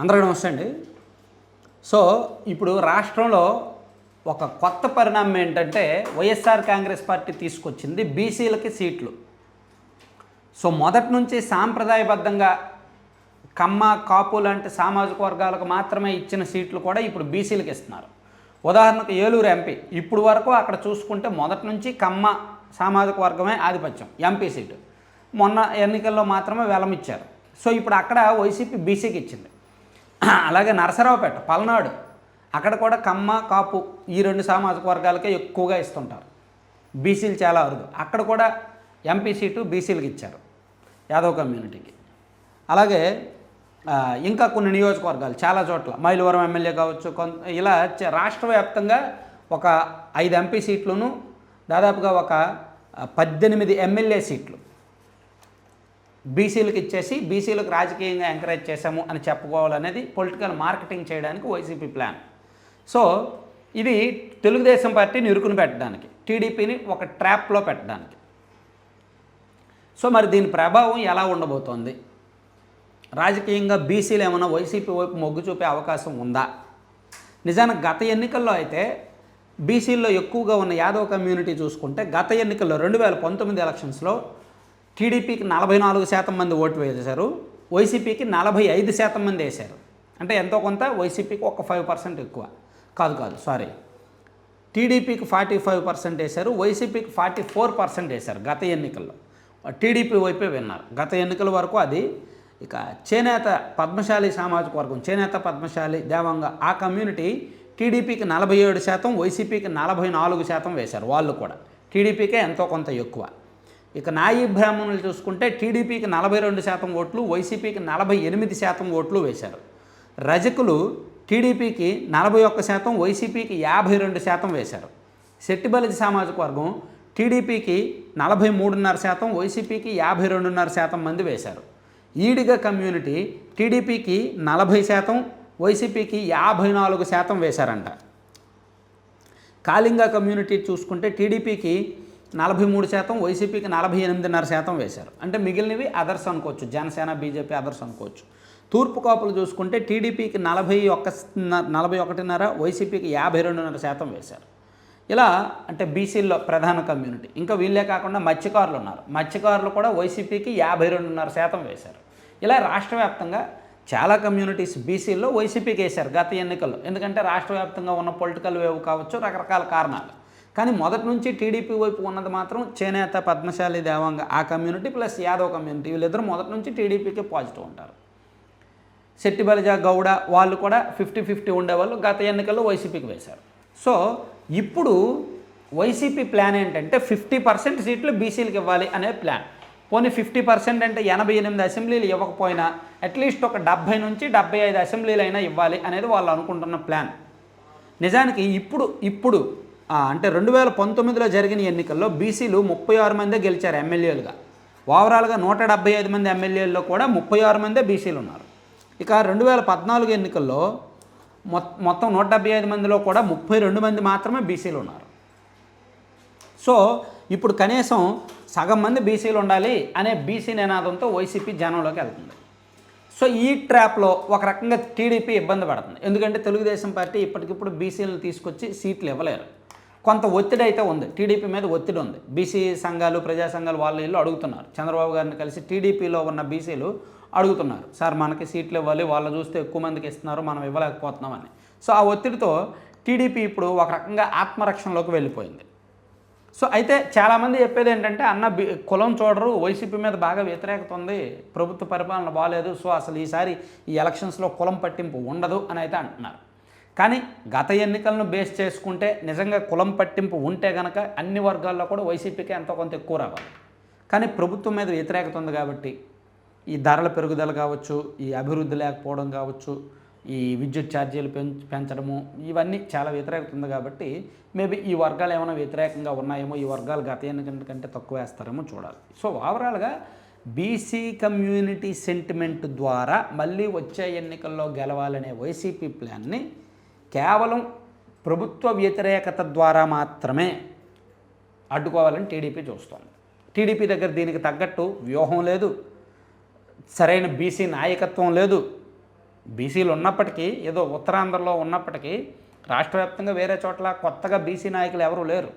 అందరికీ నమస్తే అండి. సో ఇప్పుడు రాష్ట్రంలో ఒక కొత్త పరిణామం ఏంటంటే వైఎస్ఆర్ కాంగ్రెస్ పార్టీ తీసుకొచ్చింది బీసీలకి సీట్లు. సో మొదటి నుంచి సాంప్రదాయబద్ధంగా కమ్మ కాపు లాంటి సామాజిక వర్గాలకు మాత్రమే ఇచ్చిన సీట్లు కూడా ఇప్పుడు బీసీలకు ఇస్తున్నారు. ఉదాహరణకు ఏలూరు ఎంపీ. ఇప్పుడు వరకు అక్కడ చూసుకుంటే మొదటి నుంచి కమ్మ సామాజిక వర్గమే ఆధిపత్యం ఎంపీ సీటు. మొన్న ఎన్నికల్లో మాత్రమే వెలమిచ్చారు. సో ఇప్పుడు అక్కడ వైసీపీ బీసీకి ఇచ్చింది. అలాగే నరసరావుపేట పల్నాడు. అక్కడ కూడా కమ్మ కాపు ఈ రెండు సామాజిక వర్గాలకే ఎక్కువగా ఇస్తుంటారు. బీసీలు చాలా అరుదు. అక్కడ కూడా ఎంపీ సీటు బీసీలకు ఇచ్చారు యాదవ్ కమ్యూనిటీకి. అలాగే ఇంకా కొన్ని నియోజకవర్గాలు చాలా చోట్ల. మైలవరం ఎమ్మెల్యే కావచ్చు కొంత ఇలా చ- రాష్ట్ర వ్యాప్తంగా ఒక ఐదు ఎంపీ సీట్లను దాదాపుగా ఒక పద్దెనిమిది ఎమ్మెల్యే సీట్లు బీసీలకు ఇచ్చేసి బీసీలకు రాజకీయంగా ఎంకరేజ్ చేశాము అని చెప్పుకోవాలనేది పొలిటికల్ మార్కెటింగ్ చేయడానికి వైసీపీ ప్లాన్. సో ఇది తెలుగుదేశం పార్టీని ఇరుకుని పెట్టడానికి టీడీపీని ఒక ట్రాప్లో పెట్టడానికి. సో మరి దీని ప్రభావం ఎలా ఉండబోతోంది? రాజకీయంగా బీసీలు ఏమైనా వైసీపీ వైపు మొగ్గు చూపే అవకాశం ఉందా? నిజానికి గత ఎన్నికల్లో అయితే బీసీల్లో ఎక్కువగా ఉన్న యాదవ్ కమ్యూనిటీ చూసుకుంటే గత ఎన్నికల్లో రెండు వేల పంతొమ్మిది ఎలక్షన్స్లో టీడీపీకి నలభై నాలుగు శాతం మంది ఓటు వేశారు వైసీపీకి నలభై ఐదు శాతం మంది వేశారు. అంటే ఎంతో కొంత వైసీపీకి ఒక ఫైవ్ పర్సెంట్ ఎక్కువ. కాదు కాదు సారీ. టీడీపీకి ఫార్టీ ఫైవ్ పర్సెంట్ వేశారు వైసీపీకి ఫార్టీ ఫోర్ పర్సెంట్ వేశారు గత ఎన్నికల్లో. టీడీపీ వైపే విన్నారు. గత ఎన్నికల వరకు అది ఇక చేనేత పద్మశాలి సామాజిక వర్గం చేనేత పద్మశాలి దేవంగ ఆ కమ్యూనిటీ టీడీపీకి నలభై ఏడు శాతం వైసీపీకి నలభై నాలుగు శాతం వేశారు వాళ్ళు కూడా. టీడీపీకే ఎంతో కొంత ఎక్కువ. ఇక నాయీ బ్రాహ్మణులు చూసుకుంటే టీడీపీకి నలభై రెండు శాతం ఓట్లు వైసీపీకి నలభై ఎనిమిది శాతం ఓట్లు వేశారు. రజకులు టీడీపీకి నలభై ఒక్క శాతం వైసీపీకి యాభై రెండు శాతం వేశారు. శెట్టిబలిజ సామాజిక వర్గం టీడీపీకి నలభై మూడున్నర శాతం వైసీపీకి యాభై రెండున్నర శాతం మంది వేశారు. ఈడిగ కమ్యూనిటీ టీడీపీకి నలభై శాతం వైసీపీకి యాభై నాలుగు శాతం వేశారంట. కాళింగ కమ్యూనిటీ చూసుకుంటే టీడీపీకి నలభై మూడు శాతం వైసీపీకి నలభై ఎనిమిదిన్నర శాతం వేశారు. అంటే మిగిలినవి అదర్స్ అనుకోవచ్చు. జనసేన బీజేపీ అదర్స్ అనుకోవచ్చు. తూర్పు కాపులు చూసుకుంటే టీడీపీకి నలభై ఒక్క నలభై ఒకటిన్నర వైసీపీకి యాభై రెండున్నర శాతం వేశారు. ఇలా అంటే బీసీల్లో ప్రధాన కమ్యూనిటీ. ఇంకా వీళ్ళే కాకుండా మత్స్యకారులు ఉన్నారు. మత్స్యకారులు కూడా వైసీపీకి యాభై రెండున్నర శాతం వేశారు. ఇలా రాష్ట్ర వ్యాప్తంగా చాలా కమ్యూనిటీస్ బీసీల్లో వైసీపీకి వేశారు గత ఎన్నికల్లో. ఎందుకంటే రాష్ట్ర వ్యాప్తంగా ఉన్న పొలిటికల్ వేవ్ కావచ్చు రకరకాల కారణాలు. కానీ మొదటి నుంచి టీడీపీ వైపు ఉన్నది మాత్రం చేనేత పద్మశాలి దేవాంగ ఆ కమ్యూనిటీ ప్లస్ యాదవ్ కమ్యూనిటీ. వీళ్ళిద్దరూ మొదటి నుంచి టీడీపీకి పాజిటివ్ ఉంటారు. శెట్టి బలిజ గౌడ వాళ్ళు కూడా ఫిఫ్టీ ఫిఫ్టీ ఉండేవాళ్ళు. గత ఎన్నికల్లో వైసీపీకి వేశారు. సో ఇప్పుడు వైసీపీ ప్లాన్ ఏంటంటే ఫిఫ్టీ పర్సెంట్ సీట్లు బీసీలకు ఇవ్వాలి అనే ప్లాన్. పోనీ ఫిఫ్టీ పర్సెంట్ అంటే ఎనభై ఎనిమిది అసెంబ్లీలు ఇవ్వకపోయినా అట్లీస్ట్ ఒక డెబ్బై నుంచి డెబ్బై ఐదు అసెంబ్లీలు అయినా ఇవ్వాలి అనేది వాళ్ళు అనుకుంటున్న ప్లాన్. నిజానికి ఇప్పుడు ఇప్పుడు అంటే రెండు వేల పంతొమ్మిదిలో జరిగిన ఎన్నికల్లో బీసీలు ముప్పై ఆరు మందే గెలిచారు ఎమ్మెల్యేలుగా. ఓవరాల్గా నూట డెబ్బై ఐదు మంది ఎమ్మెల్యేల్లో కూడా ముప్పై ఆరు మందే బీసీలు ఉన్నారు. ఇక రెండు వేల పద్నాలుగు ఎన్నికల్లో మొ- మొత్తం నూట డెబ్బై ఐదు మందిలో కూడా ముప్పై రెండు మంది మాత్రమే బీసీలు ఉన్నారు. సో ఇప్పుడు కనీసం సగం మంది బీసీలు ఉండాలి అనే బీసీ నినాదంతో వైసీపీ జనంలోకి వెళ్తుంది. సో ఈ ట్రాప్లో ఒక రకంగా టీడీపీ ఇబ్బంది పడుతుంది. ఎందుకంటే తెలుగుదేశం పార్టీ ఇప్పటికిప్పుడు బీసీలను తీసుకొచ్చి సీట్లు ఇవ్వలేరు. కొంత ఒత్తిడి అయితే ఉంది. టీడీపీ మీద ఒత్తిడి ఉంది. బీసీ సంఘాలు ప్రజా సంఘాలు వాళ్ళ వీళ్ళు అడుగుతున్నారు. చంద్రబాబు గారిని కలిసి టీడీపీలో ఉన్న బీసీలు అడుగుతున్నారు. సార్ మనకి సీట్లు ఇవ్వాలి. వాళ్ళు చూస్తే ఎక్కువ మందికి ఇస్తున్నారు. మనం ఇవ్వలేకపోతున్నామని సో ఆ ఒత్తిడితో టీడీపీ ఇప్పుడు ఒక రకంగా ఆత్మరక్షణలోకి వెళ్ళిపోయింది. సో అయితే చాలామంది చెప్పేది ఏంటంటే అన్న బి కులం చూడరు. వైసీపీ మీద బాగా వ్యతిరేకత ఉంది. ప్రభుత్వ పరిపాలన బాగాలేదు సో అసలు ఈసారి ఈ ఎలక్షన్స్లో కులం పట్టింపు ఉండదు అని అయితే అంటున్నారు. కానీ గత ఎన్నికలను బేస్ చేసుకుంటే నిజంగా కులం పట్టింపు ఉంటే కనుక అన్ని వర్గాల్లో కూడా వైసీపీకి ఎంతో కొంత ఎక్కువ రావాలి. కానీ ప్రభుత్వం మీద వ్యతిరేకత ఉంది కాబట్టి ఈ ధరల పెరుగుదల కావచ్చు ఈ అభివృద్ధి లేకపోవడం కావచ్చు ఈ విద్యుత్ ఛార్జీలు పెంచ పెంచడము ఇవన్నీ చాలా వ్యతిరేకత ఉంది కాబట్టి మేబీ ఈ వర్గాలు ఏమైనా వ్యతిరేకంగా ఉన్నాయేమో ఈ వర్గాలు గత ఎన్నికల కంటే తక్కువ వేస్తారేమో చూడాలి. సో ఓవరాల్గా బీసీ కమ్యూనిటీ సెంటిమెంట్ ద్వారా మళ్ళీ వచ్చే ఎన్నికల్లో గెలవాలనే వైసీపీ ప్లాన్ని కేవలం ప్రభుత్వ వ్యతిరేకత ద్వారా మాత్రమే అడ్డుకోవాలని టీడీపీ చూస్తోంది. టీడీపీ దగ్గర దీనికి తగ్గట్టు వ్యూహం లేదు. సరైన బీసీ నాయకత్వం లేదు. బీసీలు ఉన్నప్పటికీ ఏదో ఉత్తరాంధ్రలో ఉన్నప్పటికీ రాష్ట్ర వ్యాప్తంగా వేరే చోట్ల కొత్తగా బీసీ నాయకులు ఎవరూ లేరు.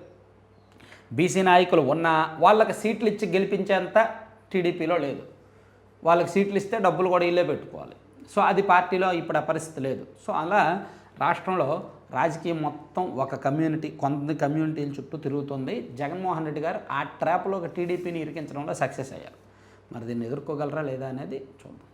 బీసీ నాయకులు ఉన్నా వాళ్ళకి సీట్లు ఇచ్చి గెలిపించేంత టీడీపీలో లేదు. వాళ్ళకి సీట్లు ఇస్తే డబ్బులు కూడా ఇల్లే పెట్టుకోవాలి. సో అది పార్టీలో ఇప్పుడు ఆ పరిస్థితి లేదు. సో అలా రాష్ట్రంలో రాజకీయం మొత్తం ఒక కమ్యూనిటీ కొంత కమ్యూనిటీల చుట్టూ తిరుగుతుంది. జగన్మోహన్ రెడ్డి గారు ఆ ట్రాప్లో ఒక టీడీపీని ఇరికించడంలో సక్సెస్ అయ్యారు. మరి దీన్ని ఎదుర్కోగలరా లేదా అనేది చూద్దాం.